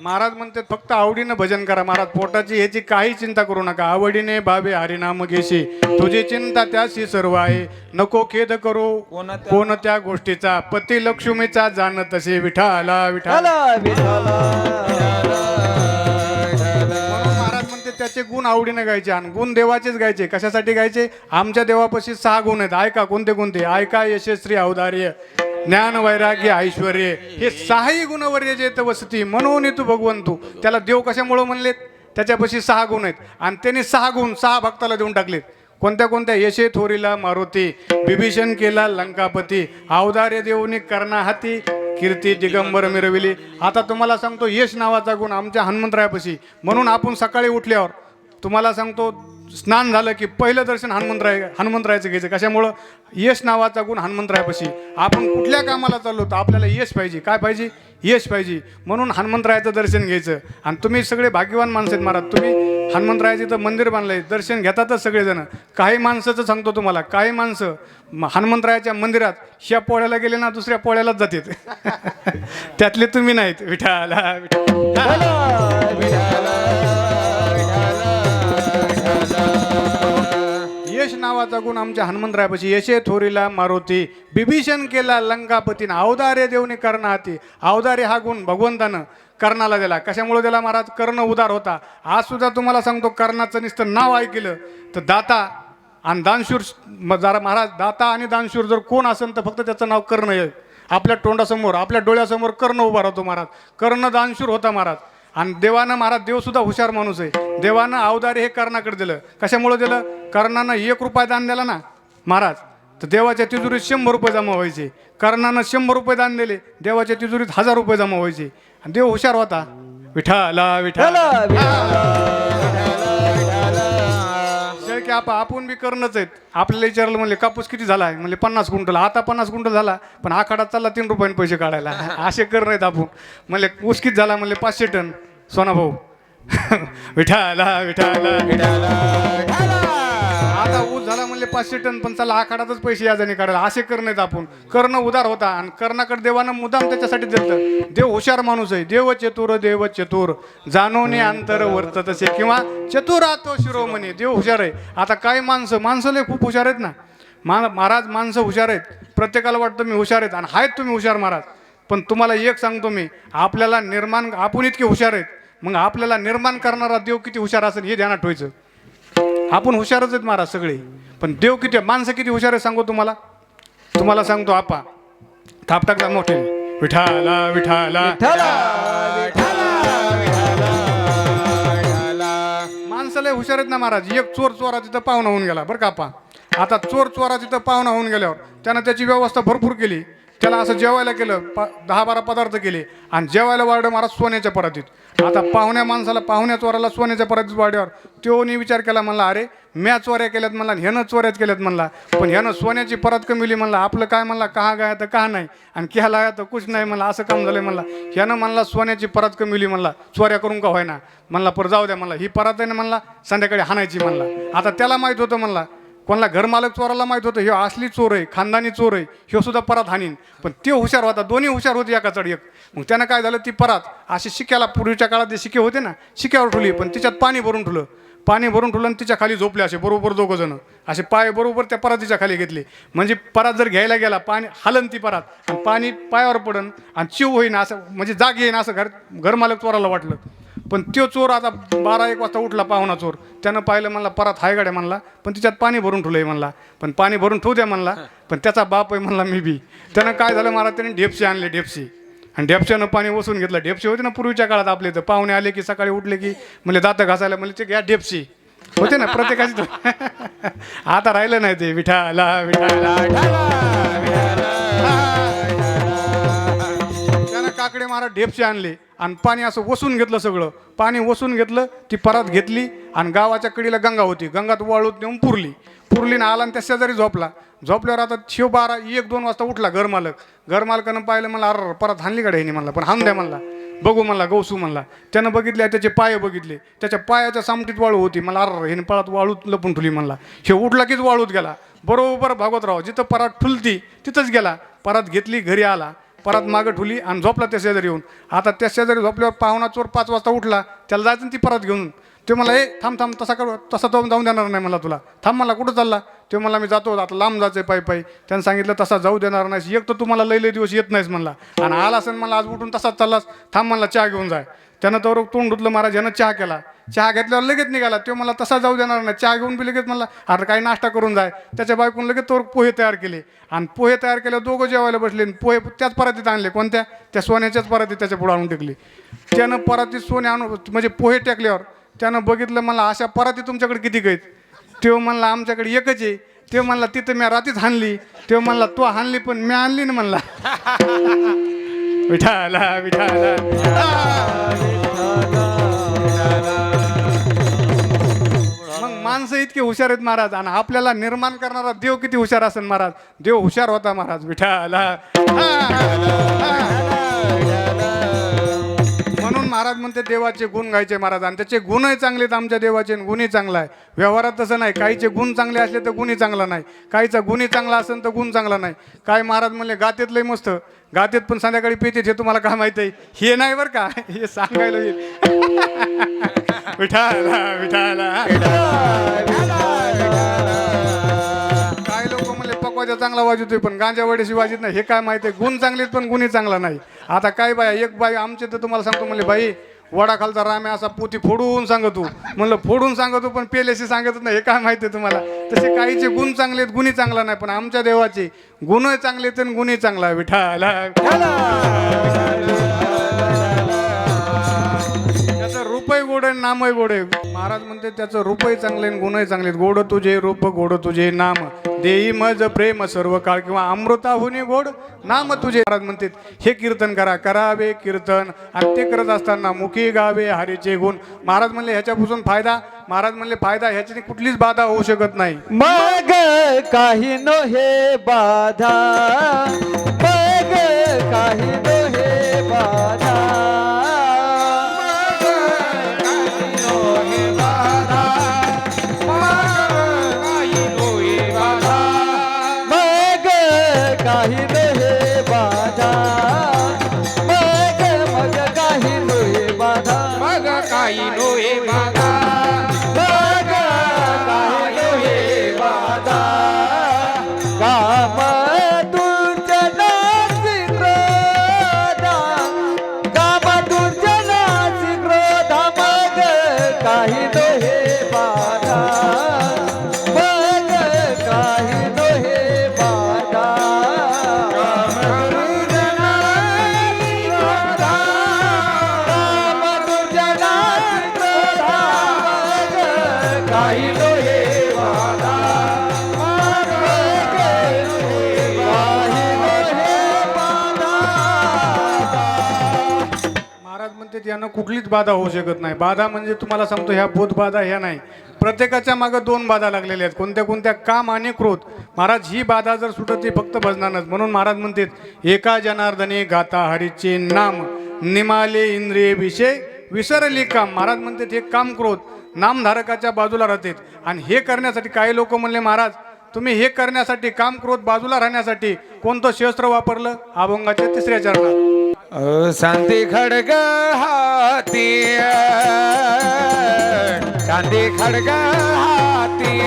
महाराज म्हणतात फक्त आवडीनं भजन करा. महाराज पोटाची ह्याची काही चिंता करू नका. आवडीने भावे हरिनाम घेशी. तुझी चिंता त्याशी सर्व आहे. नको खेद करू. कोणत्या- गोष्टीचा? पती लक्ष्मीचा जाण तसे विठाला विठाला. महाराज म्हणते त्याचे गुण आवडीने गायचे आणि गुण देवाचेच गायचे. कशासाठी गायचे? आमच्या देवापाशी सहा गुण आहेत. ऐका कोणते कोणते? ऐका यशस्वी औदार्य. ज्ञान वैराग्य ऐश्वर हे सहाही गुणवर्य जे वसती. म्हणून तू भगवंतू. त्याला देव कशामुळं म्हणलेत? त्याच्यापाशी सहा गुण आहेत. आणि त्यांनी सहा गुण सहा भक्ताला देऊन टाकलेत. कोणत्या कोणत्या? यशे थोरीला मारुती विभीषण केला लंकापती अवधार्य देऊनी कर्णा हाती कीर्ती दिगंबर मिरविली. आता तुम्हाला सांगतो यश नावाचा गुण आमच्या हनुमंतरायापाशी. म्हणून आपण सकाळी उठल्यावर तुम्हाला सांगतो स्नान झालं की पहिलं दर्शन हनुमंतराय हनुमंतरायचं घ्यायचं. कशामुळं? यश नावाचा गुण हनुमंतरायापाशी. आपण कुठल्या कामाला चाललो तर आपल्याला यश पाहिजे. काय पाहिजे? यश पाहिजे. म्हणून हनुमंतरायाचं दर्शन घ्यायचं. आणि तुम्ही सगळे भाग्यवान माणसं आहेत महाराज. तुम्ही हनुमंतरायाचं इथं मंदिर बांधलंय. दर्शन घेतातच सगळेजण. काही माणसाचं सांगतो तुम्हाला. काही माणसं हनुमंतरायाच्या मंदिरात ह्या पोळ्याला गेले ना दुसऱ्या पोळ्यालाच जातात. त्यातले तुम्ही नाहीत. विठाला विठा नावाचा गुण आमच्या हनुमंतरायापाशी यशे थोरीला मारुती. बिभीषण केला लंकापतीनं अवदार्य कर्ण हाती अवदार्य हा गुण भगवंतानं कर्णाला दिला. कशामुळे दिला महाराज? कर्ण उदार होता. आज सुद्धा तुम्हाला सांगतो कर्णाचं नुसतं नाव ऐकलं तर दाता आणि दानशूर जरा महाराज दाता आणि दानशूर जर कोण असेल तर फक्त त्याचं नाव कर्ण आहे. आपल्या तोंडासमोर आपल्या डोळ्यासमोर कर्ण उभा राहतो महाराज. कर्ण दानशूर होता महाराज. आणि देवानं महाराज देवसुद्धा हुशार माणूस आहे. देवानं अवदारी हे कर्णाकडे दिलं. कशामुळे दिलं? कर्णानं एक रुपया दान दिला ना महाराज तर देवाच्या तिजोरीत शंभर रुपये जमा व्हायचे. कर्णानं शंभर रुपये दान दिले देवाच्या तिजोरीत हजार रुपये जमा व्हायचे. आणि देव हुशार होता. विठाला विठाला शेळके आपा आपण बी करणंच आहेत. आपल्याला विचारलं म्हणले कापूस किती झाला? आहे म्हणले पन्नास क्विंटल. आता पन्नास क्विंटल झाला पण आखाडात चालला तीन रुपयाने पैसे काढायला. असे करणं आहेत आपण. म्हणले ऊस किती झाला? म्हणले पाचशे टन. सोना भाऊ विठाला विठाला आता ऊस झाला म्हणले पाचशे टन पण चला आखाडातच पैसे याजाने काढायला. असे करणं आहेत आपण. कर्ण उदार होता आणि कर्णाकडे देवानं मुदाम त्याच्यासाठी दिलं देव हुशार माणूस आहे. देव चतुर देव चतुर. जाणवणे अंतर वर्त तसे. किंवा चतुरातो शिरोमणी. देव हुशार आहे. आता काय माणसं? माणसं लय खूप हुशार आहेत ना. मा महाराज माणसं हुशार आहेत. प्रत्येकाला वाटतं मी हुशार आहेत. आणि आहेत तुम्ही हुशार महाराज. पण तुम्हाला एक सांगतो मी. आपल्याला निर्माण आपण इतके हुशार आहेत. मग आपल्याला निर्माण करणारा देव किती हुशार असेल हे ध्यानात ठेवायचं. आपण हुशारच आहेत महाराज सगळे. पण देव किती माणसं किती हुशार आहे सांगू तुम्हाला? तुम्हाला सांगतो आपा. थाप टाकला मोठे. विठाला विठाला. माणसाला हुशार आहेत ना महाराज. एक चोर चोरा तिथं पाहुणा होऊन गेला बरं का आपा. आता चोर चोरा तिथं पाहुणा होऊन गेल्यावर त्यानं त्याची व्यवस्था भरपूर केली. त्याला असं जेवायला केलं दहा बारा पदार्थ केले. आणि जेवायला वाढलं महाराज सोन्याच्या परातीत. आता पाहुण्या माणसाला पाहुण्या चोराला सोन्याच्या परत वाड्यावर. त्योनी विचार केला म्हणला अरे म्या चोऱ्या केल्यात म्हणला ह्यानं चोऱ्याच केल्यात म्हणला. पण ह्यानं सोन्याची परत कमिली म्हणला. आपलं काय म्हणला कहा गाया तर कहा नाही? आणि केला गाया तर कुछ नाही म्हणला असं काम झालं म्हणला. ह्यानं म्हणला सोन्याची परत कमिली म्हणला. चोऱ्या करून का व्हायना म्हणला पर जाऊ द्या म्हणला. ही परत आहे ना म्हणला संध्याकाळी हाणायची म्हणला. आता त्याला माहीत होतं म्हणला कोणाला घरमालक चोराला माहीत होतं ह्यो असली चोर आहे खानदानी चोर आहे ह्यो सुद्धा परात हानीन. पण ते हुशार होता दोन्ही हुशार होते एका चढ एक. मग त्यानं काय झालं ती परात अशी शिक्याला पूर्वीच्या काळात जे शिके होते ना शिक्यावर ठुली पण तिच्यात पाणी भरून ठुलं पाणी भरून ठुलं आणि तिच्या खाली झोपले असे बरोबर दोघं जण. असे पाय बरोबर त्या परातीच्या खाली घेतले. म्हणजे परात जर घ्यायला गेला पाणी हलन ती परात. आणि पाणी पायावर पडन आणि चिव होईन असं म्हणजे जाग येईन असं घर घरमालक चोराला वाटलं. पण तो चोर आता बारा एक वाजता उठला पाहुणा चोर. त्यानं पाहिलं म्हणला परत हाय गाड्या म्हणला. पण तिच्यात पाणी भरून ठेवलंय म्हणला. पण पाणी भरून ठेवू द्या म्हणला. पण त्याचा बाप आहे म्हणला मी बी. त्यानं काय झालं मला त्याने ढेपशी आणले ढेपशी. आणि ढेपशानं पाणी वसून घेतलं. ढेपशी होते ना पूर्वीच्या काळात आपले तर. पाहुणे आले की सकाळी उठले की म्हणले दातं घासायला म्हणजे ते घ्या ढेपशी. होते ना प्रत्येकाची आता राहिलं नाही ते. विठाला विठाला. त्यानं काकडे मारा ढेपशी आणले. आणि पाणी असं वसून घेतलं सगळं. पाणी वसून घेतलं ती परत घेतली आणि गावाच्या कडीला गंगा होती. गंगात वाळूत नेऊन पुरली. पुरली ना आला आणि त्या शेजारी झोपला. झोपल्यावर आता शिव बारा एक दोन वाजता उठला घरमालक घरमालकानं पाहिलं मला अर परत हाणली गाडी ह्यानी म्हणला. पण हान द्या म्हणला. बघू म्हणला गौसू म्हणला. त्यानं बघितले त्याचे पाय बघितले. त्याच्या पायाच्या सामटीत वाळू होती. मला अर ह्याने पळात वाळूत लपून ठुली म्हणला. हे उठला कीच वाळूत गेला. बरोबर भागवतराव जिथं परात ठुलती तिथंच गेला. परात घेतली घरी आला. परत मागं ठुली आणि झोपला त्या शेजारी येऊन. आता त्या शेजारी झोपल्यावर पाहुणा चोर पाच वाजता उठला त्याला जायचं ती परत घेऊन. ते मला ए थांब थांब तसा करू तसा तो जाऊन देणार नाही मला तुला. थांब मला कुठं चालला? ते मला मी जातो आता लांब जायचं पायी पायी. त्यानं सांगितलं तसा जाऊ देणार नाही एक तर तुम्हाला लई लई दिवस येत नाहीस म्हणला. आणि आला असेल मला आज उठून तसाच चाललास. थांब मला चहा घेऊन जाय त्यानं तर तोंड धुतलं महाराज यानं चहा केला. चहा घेतल्यावर लगेच निघाला. तो मला तसा जाऊ देणार नाही. चहा घेऊन बी लगेच मला अरे काही नाश्ता करून जाय. त्याच्या बायकून लगेच तोर पोहे तयार केले. आणि पोहे तयार केल्यावर दोघं जेवायला बसले आणि पोहे त्याच परातीत आणले. कोणत्या? त्या सोन्याच्याच परातीत त्याच्या पुढे आणून टेकली. त्यानं परातीत सोने आणून म्हणजे पोहे टेकल्यावर त्यानं बघितलं मला अशा पराती तुमच्याकडे किती आहेत? तो म्हणला आमच्याकडे एकच आहे. ते म्हणला तिथं मी रातीच हाणली. ते म्हणला तू हाणली पण मी आणली ना म्हणला. विठाला विठाला. माणसं इतके हुशार आहेत महाराज आणि आपल्याला निर्माण करणारा देव किती हुशार असेल महाराज? देव हुशार होता महाराज विठाला महाराज म्हणते देवाचे गुण गायचे महाराज. आणि त्याचे गुणही चांगले आहेत आमच्या देवाचे आणि गुणही चांगला आहे. व्यवहारात तसं नाही. काहीचे गुण चांगले असले तर गुणही चांगला नाही. काहीचा गुणही चांगला असेल तर गुण चांगला नाही. काय महाराज म्हणले गातेत लय मस्त. गातेत पण संध्याकाळी पेतेत हे तुम्हाला काय माहीत आहे? हे नाही बरं का? हे सांगायला येईल. विठाला विठाला वाजा चांगला वाजवतोय पण गांजा वडेशी वाजत नाही. हे काय माहिती आहे? गुण चांगले पण गुन्हे चांगला नाही. आता काय बाय एक बाई आमचे तर तुम्हाला सांगतो म्हणले बाई वडाखालचा राम रामे असा पोती फोडून सांगतो. म्हणलं फोडून सांगतो पण पेलेशी सांगत नाही. हे काय माहिती आहे तुम्हाला? तसे काहीचे गुण चांगले आहेत गुन्हे चांगला नाही पण आमच्या देवाचे गुणही चांगले आहेत आणि गुन्हे चांगला विठाला त्याचं रूपही गोड आहे नामही गोड आहे. महाराज म्हणते त्याचं रुपय चांगले गुणही चांगले आहेत. गोड तुझे रूप गोड तुझे नाम देई मज प्रेम सर्व काळ किंवा अमृताहुनी गोड नाम तुझे महाराज म्हणते हे कीर्तन करा करावे कीर्तन. आणि ते करत असताना मुखी गावे हरीचे गुण. महाराज म्हणले ह्याच्यापासून फायदा? महाराज म्हणले फायदा ह्याच्याने कुठलीच बाधा होऊ शकत नाही. मग काही नो हे बाधा मग काही नो हे बाधा. काही नो बाधा. मग मग काही नो बाधा. मग काही नो यानं कुठलीच बाधा होऊ शकत नाही. बाधा म्हणजे तुम्हाला सांगतो ह्या भूत बाधा ह्या नाही. प्रत्येकाच्या मागं दोन बाधा लागलेल्या आहेत. कोणत्या कोणत्या काम आणि क्रोध. महाराज ही बाधा जर सुटत ती फक्त भजनानच. म्हणून महाराज म्हणतात एका जनार्दने गाता हरीचे नाम निमाले इंद्रिय विषय विसरली काम. महाराज म्हणतात हे काम क्रोध. नामधारकाच्या बाजूला राहतात. आणि हे करण्यासाठी काही लोक म्हणले महाराज तुम्ही हे करण्यासाठी काम क्रोध बाजूला राहण्यासाठी कोणतं शस्त्र वापरलं? अभंगाच्या तिसऱ्या चरणात. शांती खडग हाती शांती खडग हाती